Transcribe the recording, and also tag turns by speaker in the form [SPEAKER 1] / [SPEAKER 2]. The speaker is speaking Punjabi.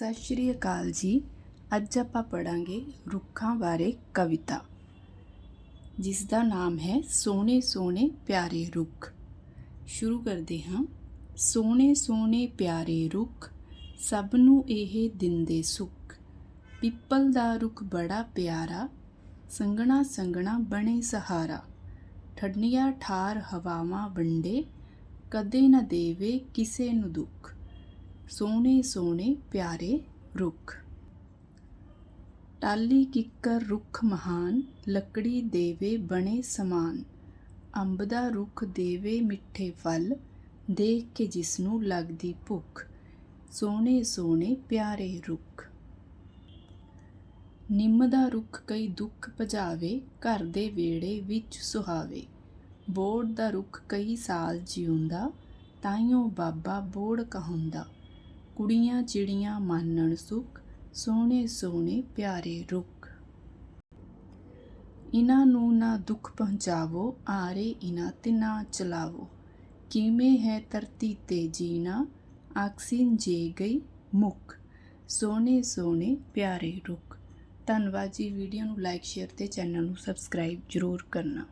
[SPEAKER 1] ਸਤਿ ਸ਼੍ਰੀ ਅਕਾਲ ਜੀ। ਅੱਜ ਆਪਾਂ ਪੜਾਂਗੇ ਰੁੱਖਾਂ ਬਾਰੇ ਕਵਿਤਾ ਜਿਸ ਦਾ ਨਾਮ ਹੈ ਸੋਹਣੇ ਸੋਹਣੇ ਪਿਆਰੇ ਰੁੱਖ। ਸ਼ੁਰੂ ਕਰਦੇ ਹਾਂ। ਸੋਹਣੇ ਸੋਹਣੇ ਪਿਆਰੇ ਰੁੱਖ ਸਭ ਨੂੰ ਇਹ ਦਿੰਦੇ ਸੁੱਖ। ਪਿੱਪਲ ਦਾ ਰੁੱਖ ਬੜਾ ਪਿਆਰਾ ਸੰਗਣਾ ਸੰਗਣਾ ਬਣੇ ਸਹਾਰਾ। ਠੰਡੀਆਂ ਠਾਰ ਹਵਾਵਾਂ ਵੰਡੇ, ਕਦੇ ਨਾ ਦੇਵੇ ਕਿਸੇ ਨੂੰ ਦੁੱਖ। ਸੋਹਣੇ ਸੋਹਣੇ ਪਿਆਰੇ ਰੁੱਖ। ਟਾਲੀ ਕਿੱਕਰ ਰੁੱਖ ਮਹਾਨ, ਲੱਕੜੀ ਦੇਵੇ ਬਣੇ ਸਮਾਨ। ਅੰਬ ਦਾ ਰੁੱਖ ਦੇਵੇ ਮਿੱਠੇ ਫਲ, ਦੇਖ ਕੇ ਜਿਸ ਨੂੰ ਲੱਗਦੀ ਭੁੱਖ। ਸੋਹਣੇ ਸੋਹਣੇ ਪਿਆਰੇ ਰੁੱਖ। ਨਿੰਮ ਦਾ ਰੁੱਖ ਕਈ ਦੁੱਖ ਭਜਾਵੇ, ਘਰ ਦੇ ਵਿਹੜੇ ਵਿੱਚ ਸੁਹਾਵੇ। ਬੋੜ ਦਾ ਰੁੱਖ ਕਈ ਸਾਲ ਜਿਉਂਦਾ, ਤਾਈਓ ਬਾਬਾ ਬੋੜ ਕਹਾਉਂਦਾ। ਕੁੜੀਆਂ ਚਿੜੀਆਂ ਮਾਨਣ ਸੁਖ, ਸੋਹਣੇ ਸੋਹਣੇ ਪਿਆਰੇ ਰੁੱਖ। ਇਨਾਂ ਨੂੰ ਨਾ ਦੁੱਖ ਪਹੁੰਚਾਵੋ, ਆਰੇ ਇਨਾਂ ਤੇ ਨਾ ਚਲਾਵੋ। ਕਿਵੇਂ ਹੈ ਧਰਤੀ ਤੇ ਜੀਣਾ, ਆਕਸੀਨ ਜੇ ਗਈ ਮੁੱਖ। ਸੋਹਣੇ ਸੋਹਣੇ ਪਿਆਰੇ ਰੁੱਖ। ਧੰਨਵਾਦ ਜੀ, ਵੀਡੀਓ ਨੂੰ ਲਾਈਕ, ਸ਼ੇਅਰ ਤੇ ਚੈਨਲ ਨੂੰ ਸਬਸਕ੍ਰਾਈਬ ਜ਼ਰੂਰ ਕਰਨਾ।